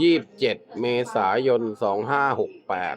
ยี่สิบเจ็ดเมษายนสองห้าหกแปด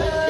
Yeah.